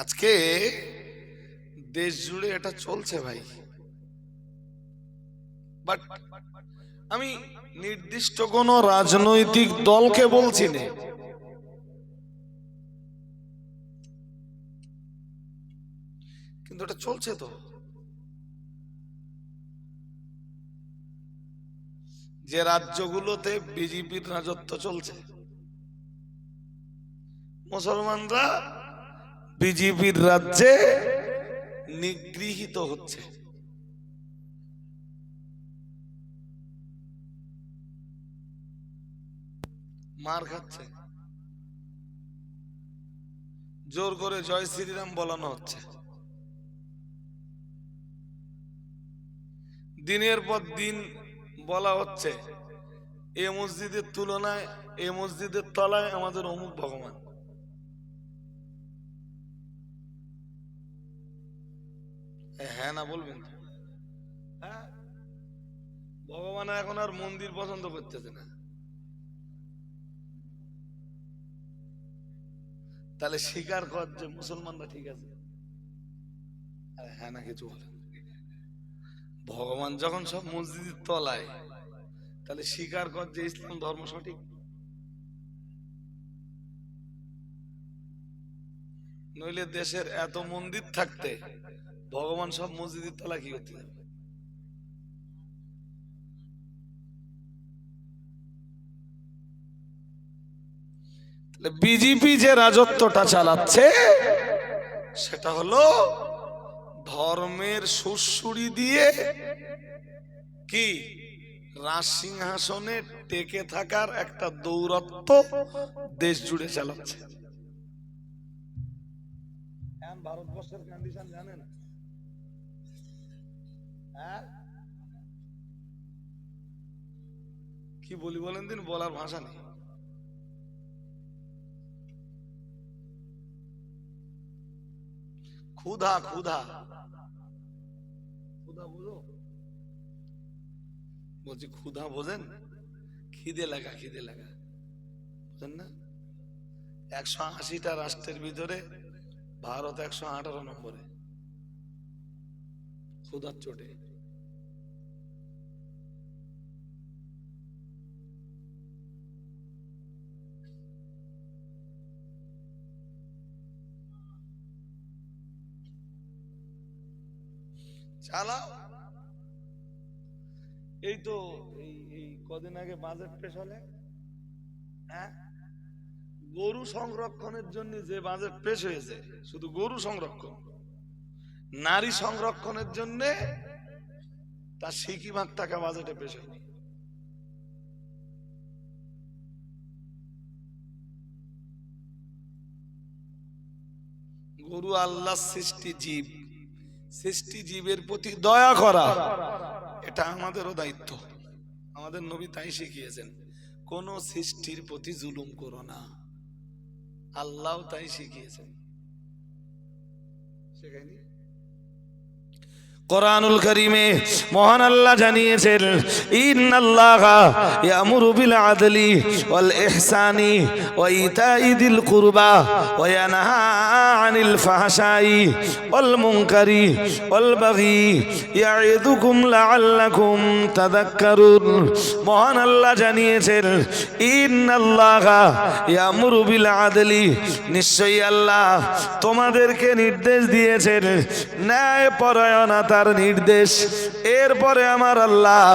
আজকে দেশ জুড়ে এটা চলছে ভাই। বাট আমি নির্দিষ্ট কোন রাজনৈতিক দলকে বলছি না। কিন্তু এটা চলছে তো। যে রাজ্যগুলোতে বিজেপির রাজত্ব চলছে, মুসলমানরা বিজেপির রাজ্যে নিগৃহীত হচ্ছে। মার খাচ্ছে। জোর করে জয় শ্রীরাম বলানো হচ্ছে। দিনের পর দিন বলা হচ্ছে, এ মসজিদের তুলনায়, এ মসজিদের তলায় আমাদের অমুক ভগবান। হ্যাঁ না, বলবেন হ্যাঁ? ভগবান এখন আর মন্দির পছন্দ করতেছে না। তাহলে স্বীকার কর যে মুসলমানরা ঠিক আছে। হ্যাঁ না, কিছু বলে ভগবান যখন সব মসজিদের তলায়, তাহলে স্বীকার কর যে ইসলাম ধর্ম সঠিক। নইলে দেশের এত মন্দির থাকতে ভগবান সব মসজিদের তলা কি করতে যাবে? বিজেপি যে রাজত্বটা চালাচ্ছে, সেটা হলো ধর্মের সুসুরি দিয়ে কি? রাজ সিংহাসনে টেকে থাকার একটা দৌরত্ব দেশ জুড়ে চালাচ্ছে। ভারতবর্ষের কন্ডিশন জানেন? হ্যাঁ? কি বলি বলেন দিন? বলার ভাষা নেই। ক্ষুধা ক্ষুধা। ক্ষুধা বুঝো? বলছি ক্ষুধা বোঝেন? খিদে লাগা খিদে লাগা। বুঝেন না? একশো আশিটা রাষ্ট্রের ভিতরে ভারত একশো আঠারো নম্বরে। ক্ষুধার চোটে। চালাও। এই তো, এই এই কদিন আগে বাজেট পেশ হলে? হ্যাঁ? গরু সংরক্ষণের জন্য যে বাজেট পেশ হয়েছে, শুধু গরু সংরক্ষণ। নারী সংরক্ষণের জন্য তার সিকি ভাগ টাকা বাজেটে পেশ হয়নি। গরু আল্লাহ সৃষ্টি জীব। সৃষ্টি জীবের প্রতি দয়া করা। এটা আমাদেরও দায়িত্ব। আমাদের নবী তাই শিখিয়েছেন, কোন সৃষ্টির প্রতি জুলুম করো না। আল্লাহ তাই শিখিয়েছেন। কোরআনুল করিমে মহান আল্লাহ জানিয়েছেন, ইন্নাল্লাহ ইয়ামুরু আদলি দিল কুরবা আনিল মহান আল্লাহ জানিয়েছেন, ইন্নাল্লাহ ইয়ামুরু আদলি। নিশ্চয়ই আল্লাহ তোমাদেরকে নির্দেশ দিয়েছেন ন্যায় পরায়ণতা তার নির্দেশ। এরপরে আমার আল্লাহ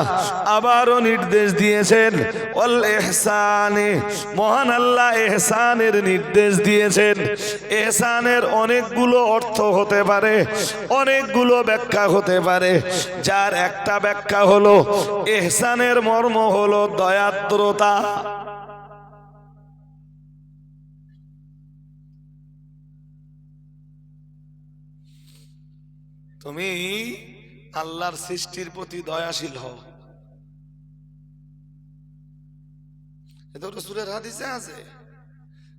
আবারও নির্দেশ দিয়েছেন। অল এহসানে মহান আল্লাহ এহসানের নির্দেশ দিয়েছেন। এহসানের অনেকগুলো অর্থ হতে পারে, অনেকগুলো ব্যাখ্যা হতে পারে। যার একটা ব্যাখ্যা হলো এহসানের মর্ম হলো দয়াদ্রতা। তুমি আল্লাহর সৃষ্টির প্রতি দয়াশীল হও। এটা রসুলের হাদিসে আছে।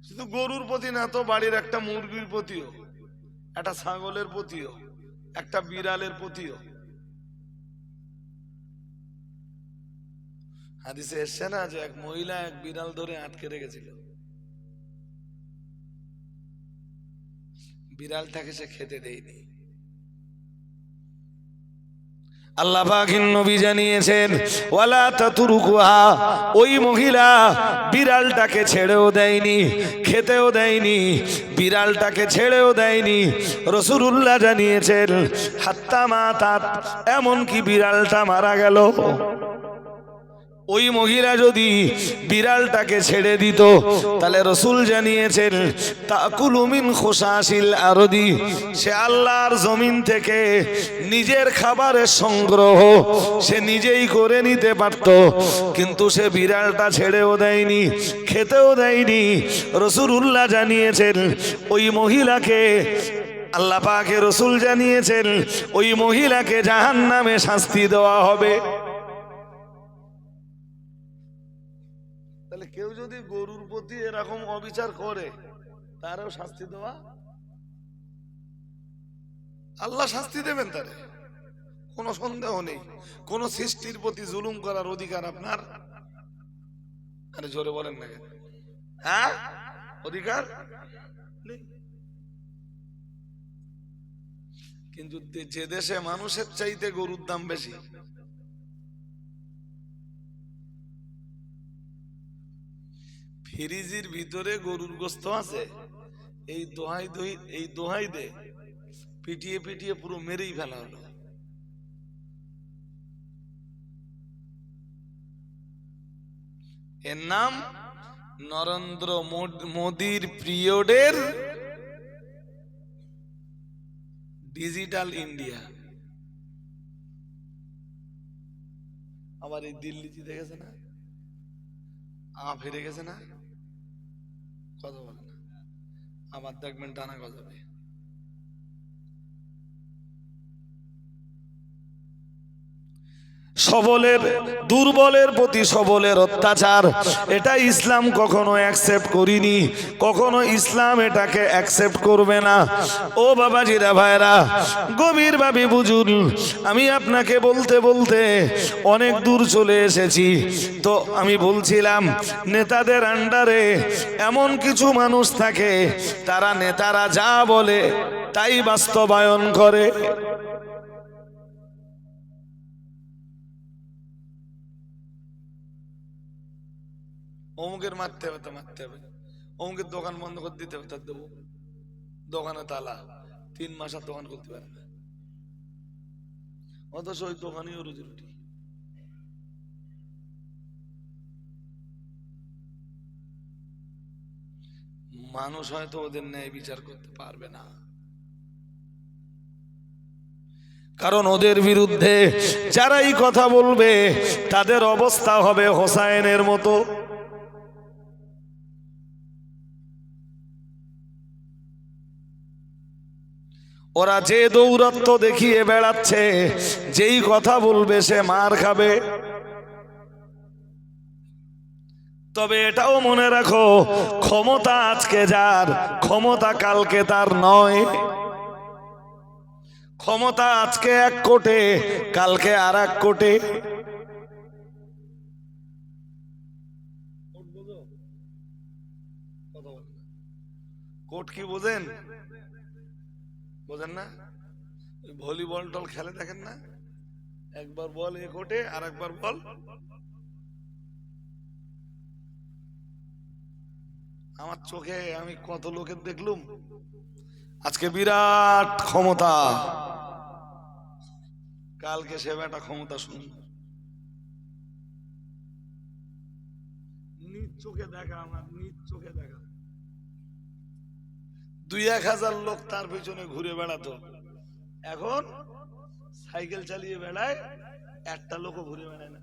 শুধু গরুর প্রতি না তো বাড়ির একটা মুরগির প্রতিও, একটা ছাগলের প্রতিও, একটা বিড়ালের প্রতিও। হাদিসে এসছে না যে এক মহিলা এক বিড়াল ধরে আটকে রেখেছিল? বিড়ালটাকে সে খেতে দেয়নি। আল্লাহ পাকের নবী জানিয়েছেন, ওয়ালা তাতুরুকুহা ওই মহিলা বিড়ালটাকে ছেড়েও দেয়নি, খেতেও দেয়নি, বিড়ালটাকে ছেড়েও দেয়নি। রসুরুল্লাহ জানিয়েছেন, হাত্তা মা তাত এমনকি বিড়ালটা মারা গেল। ওই মহিলা যদি বিড়ালটাকে ছেড়ে দিত, তাহলে রসুল জানিয়েছেন তা তাকুলুমিন খোসাশিল আরদি সে আল্লাহর জমিন থেকে নিজের খাবারের সংগ্রহ সে নিজেই করে নিতে পারত। কিন্তু সে বিড়ালটা ছেড়েও দেয়নি, খেতেও দেয়নি। রসুলুল্লাহ জানিয়েছেন, ওই মহিলাকে আল্লাহ পাকে রসুল জানিয়েছেন, ওই মহিলাকে জাহান নামে শাস্তি দেওয়া হবে। কেউ যদি গরুর প্রতি এরকম অবিচার করে, তারও শাস্তি দেওয়া? আল্লাহ শাস্তি দেবেন তারে। কোনো সন্দেহ নেই। কোন সৃষ্টির প্রতি জুলুম করার অধিকার আপনার? আরে জোরে বলেন না হ্যাঁ? অধিকার? কিন্তু যে দেশে মানুষের চাইতে গরুর দাম বেশি ফ্রিজের ভিতরে গরুর গোস্ত আছে। এই দোহাই দই এই দোহাই দে, পিটিয়ে পিটিয়ে পুরো মেরেই ফেলা হলো। এর নাম নরেন্দ্র মোদ- মোদির পিরিয়ডের ডিজিটাল ইন্ডিয়া। আবার এই দিল্লিতে দেখেছে না? আ ফিরে গেছে না? কথা বলে না। আমার দেখবেন ডানা গজাবে। সবলের, দুর্বলের প্রতি সবলের অত্যাচার। এটা ইসলাম কখনো অ্যাকসেপ্ট করিনি। কখনো ইসলাম এটাকে অ্যাকসেপ্ট করবে না। ও বাবাজিরা ভাইরা গভীরভাবে বুঝুন, আমি আপনাকে বলতে বলতে অনেক দূর চলে এসেছি। তো আমি বলছিলাম, নেতাদের আন্ডারে এমন কিছু মানুষ থাকে, তারা নেতারা যা বলে তাই বাস্তবায়ন করে। অমুকের মারতে হবে, তো মারতে হবে। অমুকের দোকান বন্ধ করে দিতে হবে তার দেবো। দোকানে তালা। তিন মাস আর দোকান করতে পারে না। অথচ ওই দোকানেও রুজি রুটি। মানুষ হয়তো ওদের ন্যায় বিচার করতে পারবে না। কারণ ওদের বিরুদ্ধে যারাই কথা বলবে, তাদের অবস্থা হবে হোসাইনের মতো। ওরা যে দৌরত্ব দেখিয়ে বেড়াচ্ছে, যেই কথা বলবে সে মার খাবে। তবে এটাও মনে রাখো, ক্ষমতা আজকে যার, ক্ষমতা কালকে তার নয়। ক্ষমতা আজকে এক কোটে, কালকে আর এক কোটে। কোট কি বোঝেন? বোঝেন না? ভলিবল টল খেলে দেখেন না? একবার বল এ কোটে আর একবার বল। আমার চোখে আমি কত লোকের দেখলুম? আজকে বিরাট ক্ষমতা। কালকে সে বেটা ক্ষমতা শুন নিজ চোখে দেখা আমার, নিজ চোখে দেখা। দুই এক হাজার লোক তার পেছনে ঘুরে বেড়াতো। এখন সাইকেল চালিয়ে বেড়ায় একটা লোকও ঘুরে বেড়ায় না।